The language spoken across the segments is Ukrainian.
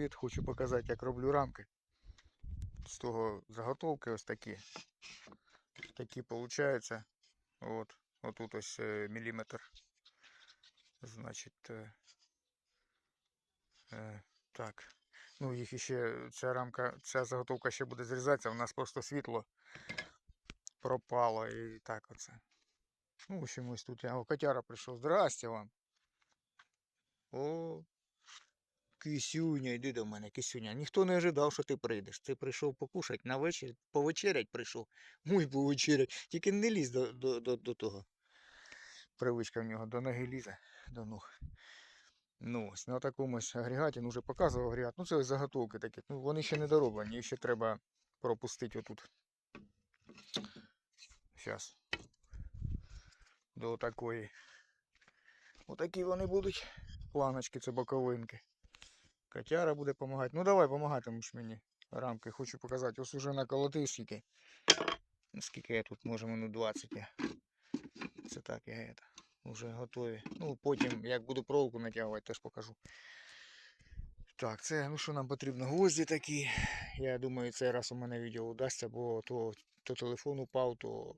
Привіт, хочу показати, як роблю рамки. З того заготовки ось такі. Такі получаються. От, отут ось е, міліметр. Значить, е, е, так. Ну, їх іще, ця рамка, ця заготовка ще буде зрізатися, у нас просто світло пропало і так оце. Ну, в общем, тут я. О, котяра прийшов. Здрасте вам. О, Кисюня, йди до мене, кисюня. Ніхто не ожидав, що ти прийдеш. Ти прийшов покушати на вечір, повечерять прийшов. Муй повечерять. Тільки не лізь до, до, до, до того. Привичка в нього до ноги лізе, до ног. Ну, ось на такому ось агрегаті, ну вже показував агрегат. Ну це заготовки такі. Ну вони ще не дороблені, їх ще треба пропустити отут. Зараз. До такої. Отакі вони будуть. Планочки, це боковинки. Котяра буде допомагати. Ну давай, помагатимеш мені. Рамки хочу показати. Ось уже наколотив скільки. Ну, Скільки я тут може минут 20 я. Це так, я это. Уже готові. Ну, потім, як буду проволоку натягувати, теж покажу. Так, це, ну що нам потрібно? Гвозді такі. Я думаю, цей раз у мене відео удасться, бо то, то телефон упав, то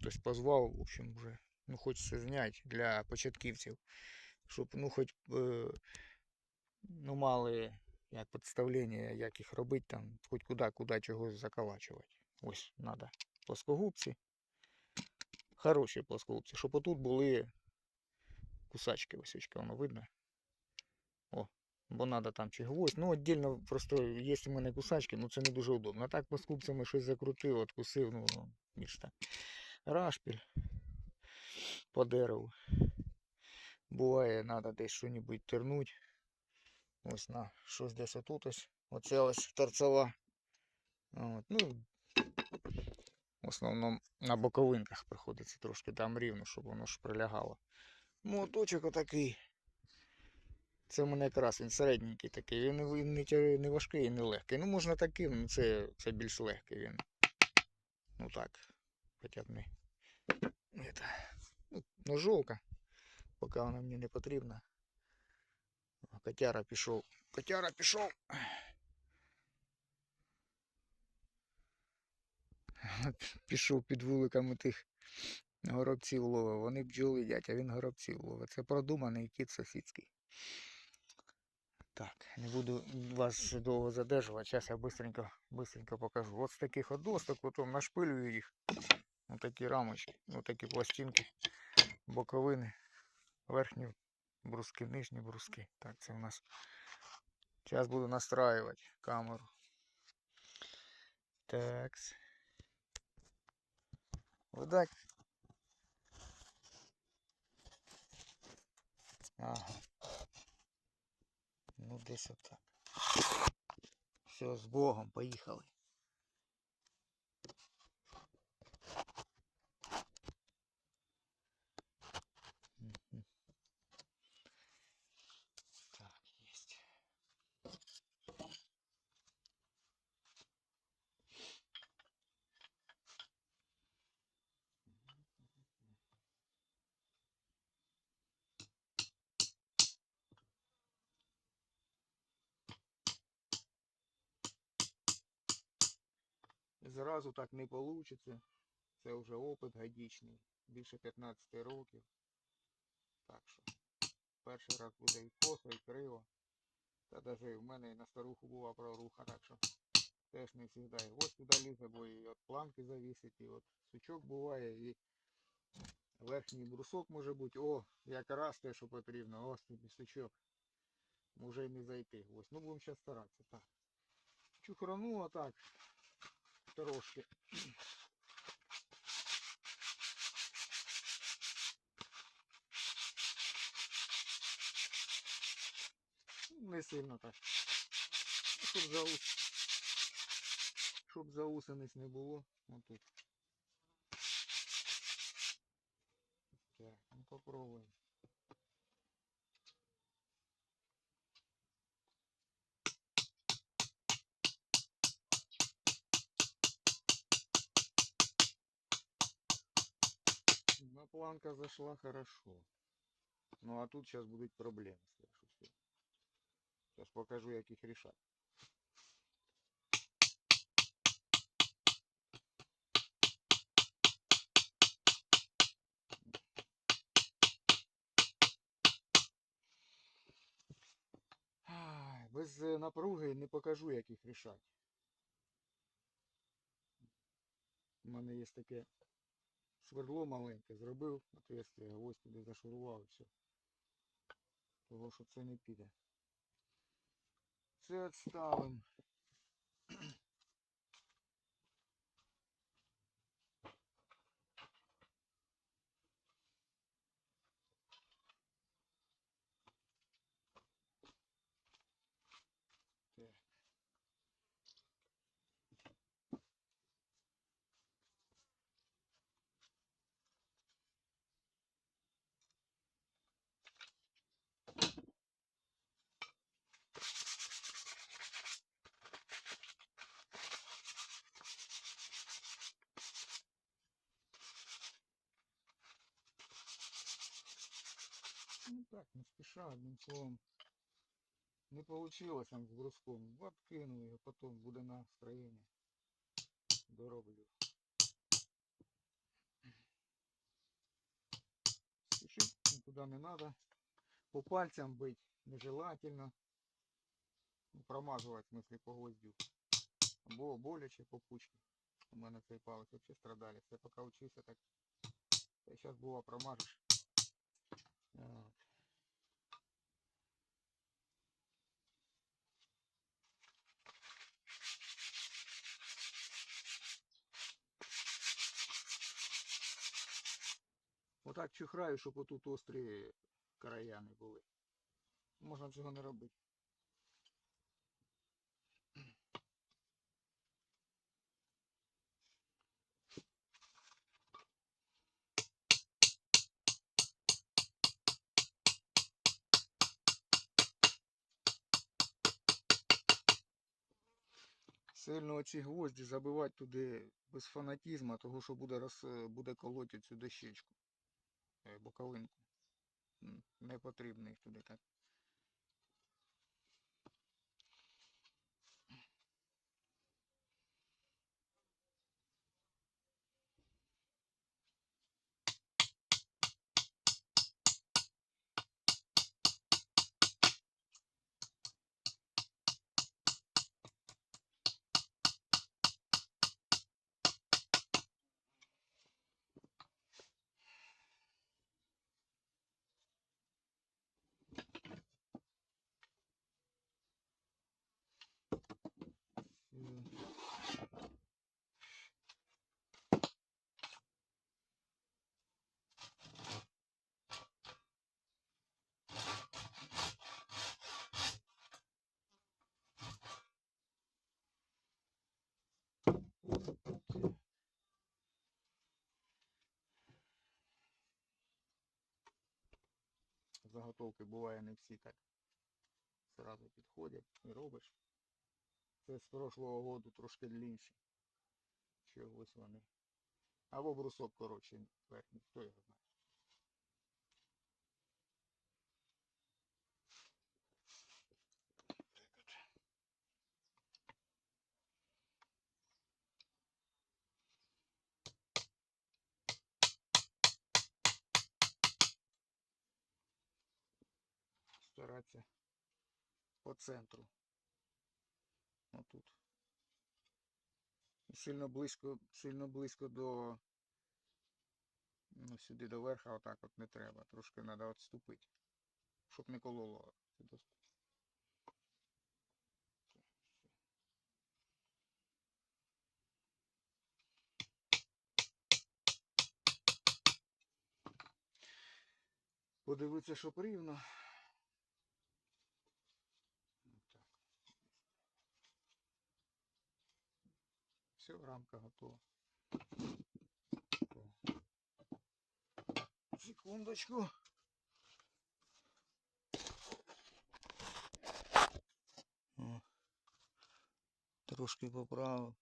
хтось позвав. В общем, вже ну, хочеться зняти для початківців. Щоб, ну, хоч е, ну, мали як представлення, як їх робити, там, хоч куди, куди чогось заколачувати. Ось, треба плоскогубці. Хороші плоскогубці, щоб отут були кусачки, ось очка, воно видно. О, бо треба там чи гвоздь. Ну, віддільно просто є у мене кусачки, ну це не дуже удобно. А так плоскогубцями щось закрутив, откусив, ну, ну, більш так. Рашпіль по дереву. Буває, треба десь щось тернуть. Ось на щось десь отут ось. Оце ось торцова. От, ну, в основному на боковинках приходиться трошки там рівно, щоб воно ж прилягало. Моточок отакий. Це в мене якраз він середненький такий. Він не, не, не важкий і не легкий. Ну можна таким, ну це, це більш легкий він. Ну так. Хоча б не. Это, ну, ножовка. Поки вона мені не потрібна. Котяра пішов. Котяра пішов. Пішов під вуликами тих горобців ловив. Вони бджоли їдять, а він горобців ловить. Це продуманий кіт сусідський. Так, не буду вас довго задержувати. Зараз я быстренько, быстренько покажу. От з таких от досток, потім нашпилюю їх. Ось такі рамочки, ось такі пластинки, боковини, верхні бруски, нижні бруски. Так, це у нас. Зараз буду настраювати камеру. Так. Видать. Ага. Ну, десь отак. Все, з Богом, поїхали. Зразу так не вийде. Це вже опит годічний. Більше 15 років. Так що перший раз буде і косо, і криво. Та навіть в мене і на старуху була проруха, так що теж не завжди. Ось туди лізе, бо і от планки завісить, і от сучок буває, і верхній брусок може бути. О, якраз те, що потрібно. Ось тобі сучок. Може і не зайти. Ось, ну будемо зараз старатися. Так. Чухрану отак. Трошки. Не сильно так. Щоб за ус... Щоб заусениць не було. Отут. Так, ну попробуємо. Планка зашла хорошо. Ну а тут сейчас будут проблемы, слышу все. Зараз покажу, як їх рішати. Без е, напруги не покажу, як їх рішати. У мене є таке свердло маленьке, зробив отверстие, ось туди зашурував і все. Того, що це не піде. Це відставимо. Так, не спеша, одним словом. Не получилось там з бруском. Откину його, потім буде настроєння. Дороблю. Спешить никуда не надо. По пальцям бить нежелательно. Ну, промазывать, в смысле, по гвоздю. Було боляче по пучці. У мене цей палець взагалі страдали. Це поки вчився так. Та зараз було промажеш. От. Отак чухраю, щоб отут острі края не були. Можна цього не робити. Сильно оці гвозді забивати туди без фанатізму, того що буде роз, буде колоти цю дощечку, е, боковинку. Не потрібно їх туди так. Заготовки буває не всі так зразу підходять і робиш. Це з прошлого року трошки длінші. Чогось вони. Або брусок коротший верхній, хто його знає. Так от. Старатися по центру. Отут. Сильно близько, сильно близько до ну, сюди до верха отак от не треба. Трошки треба відступити. Щоб не кололо. Подивитися, щоб рівно. Все, рамка готова. Секундочку. Трошки поправив.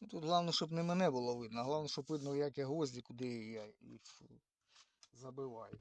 Ну, тут головне, щоб не мене було видно, головне, щоб видно, як я гвозді, куди я їх забиваю.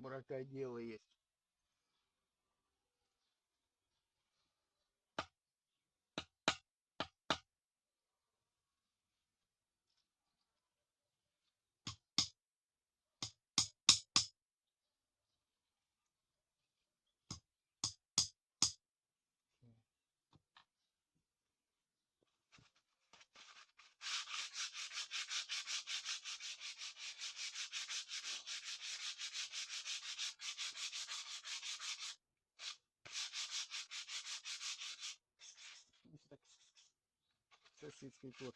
Бракодело есть. Ось так. Сусідський кот.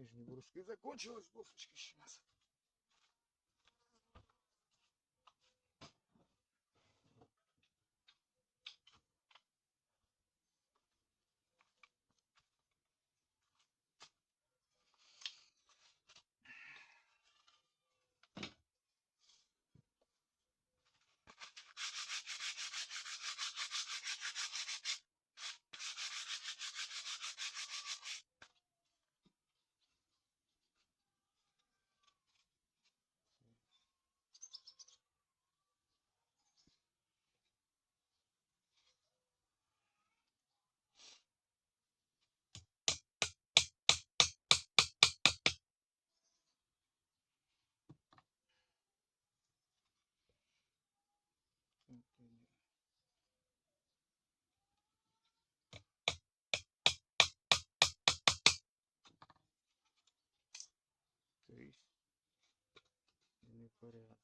Нижние бруски закончилась, кофточка сейчас. 对啊。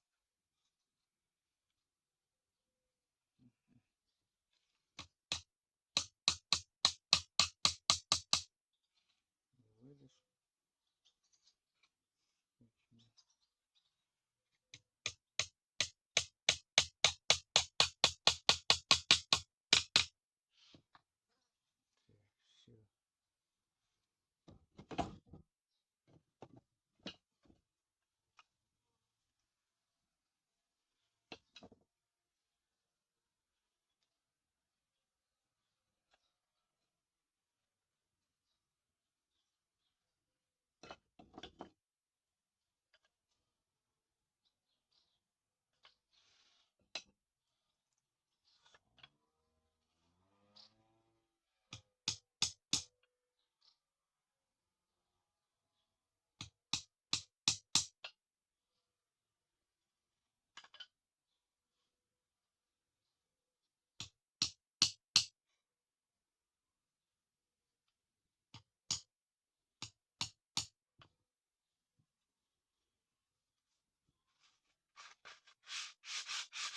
フフ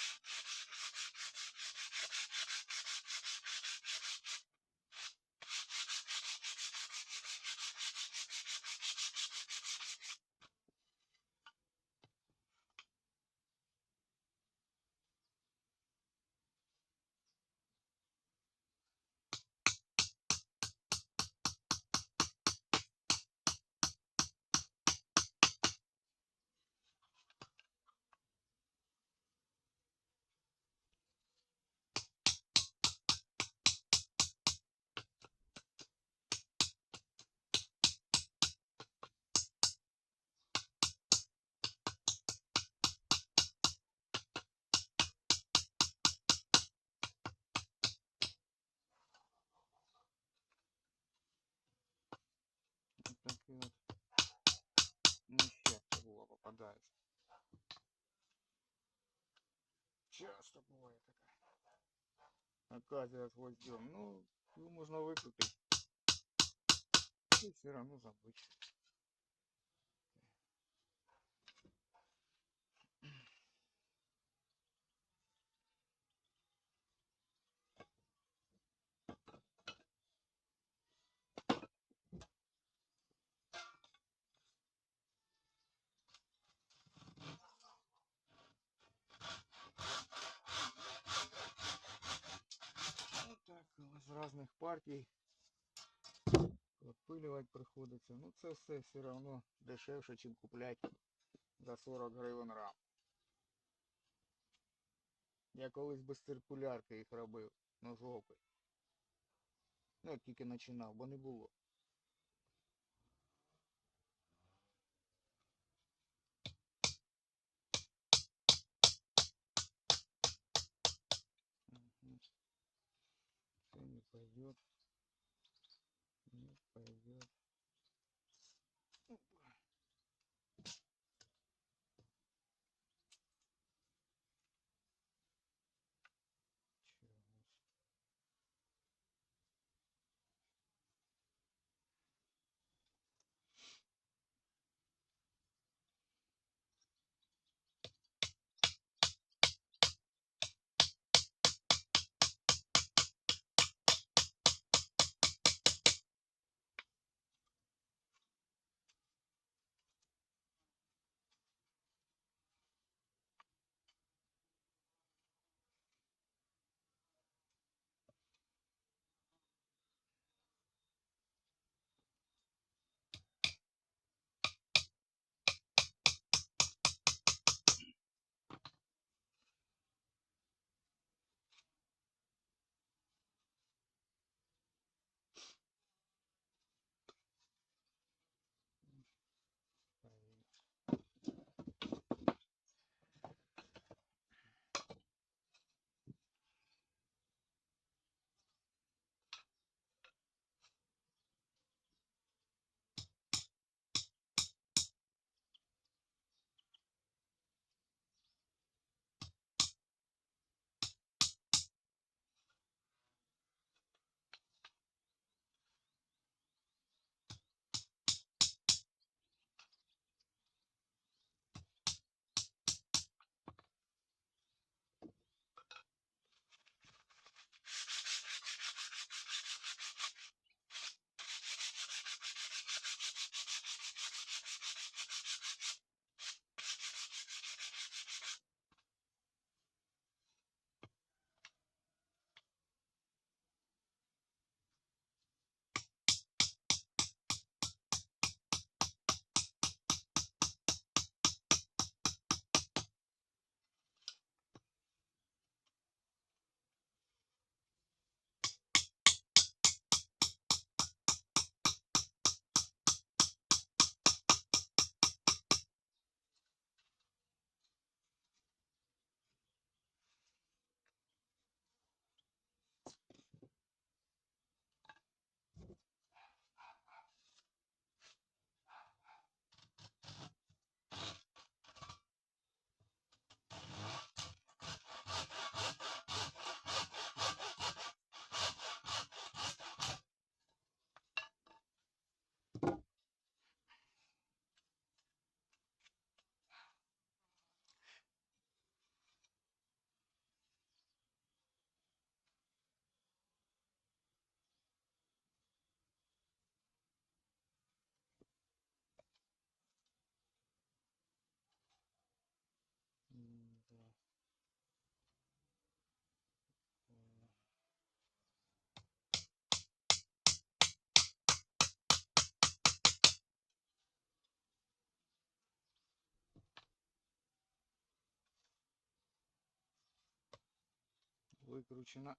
フ。попадает. Часто бывает такая. Оказывает гвоздем. Ну, его можно выкупить. И все равно забыть. Різних партій. Відпилювати приходиться. Ну це все все одно дешевше, ніж купляти за 40 гривень рам. Я колись без циркулярки їх робив жопи. Ну, як тільки починав, бо не було. Пойдет. Не пойдет. Викручена.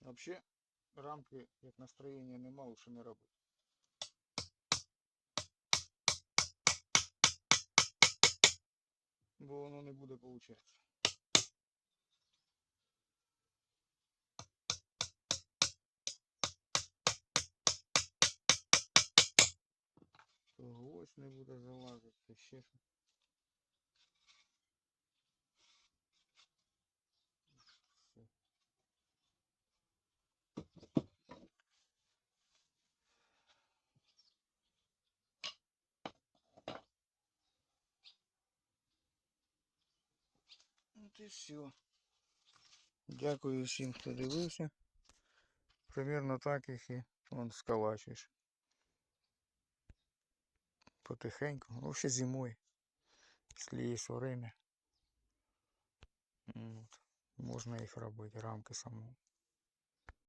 Вообще рамки, як настроєння нема, лучше не робити. Бо воно не буде виходити. Гвоздь не буде залазити, ще що. И все. Дякую всім, хто дивився. Примерно так їх і он скалачиш. Потихеньку. Ну, ще зимою. Якщо є время. Вот. Можна їх робити, рамки самому.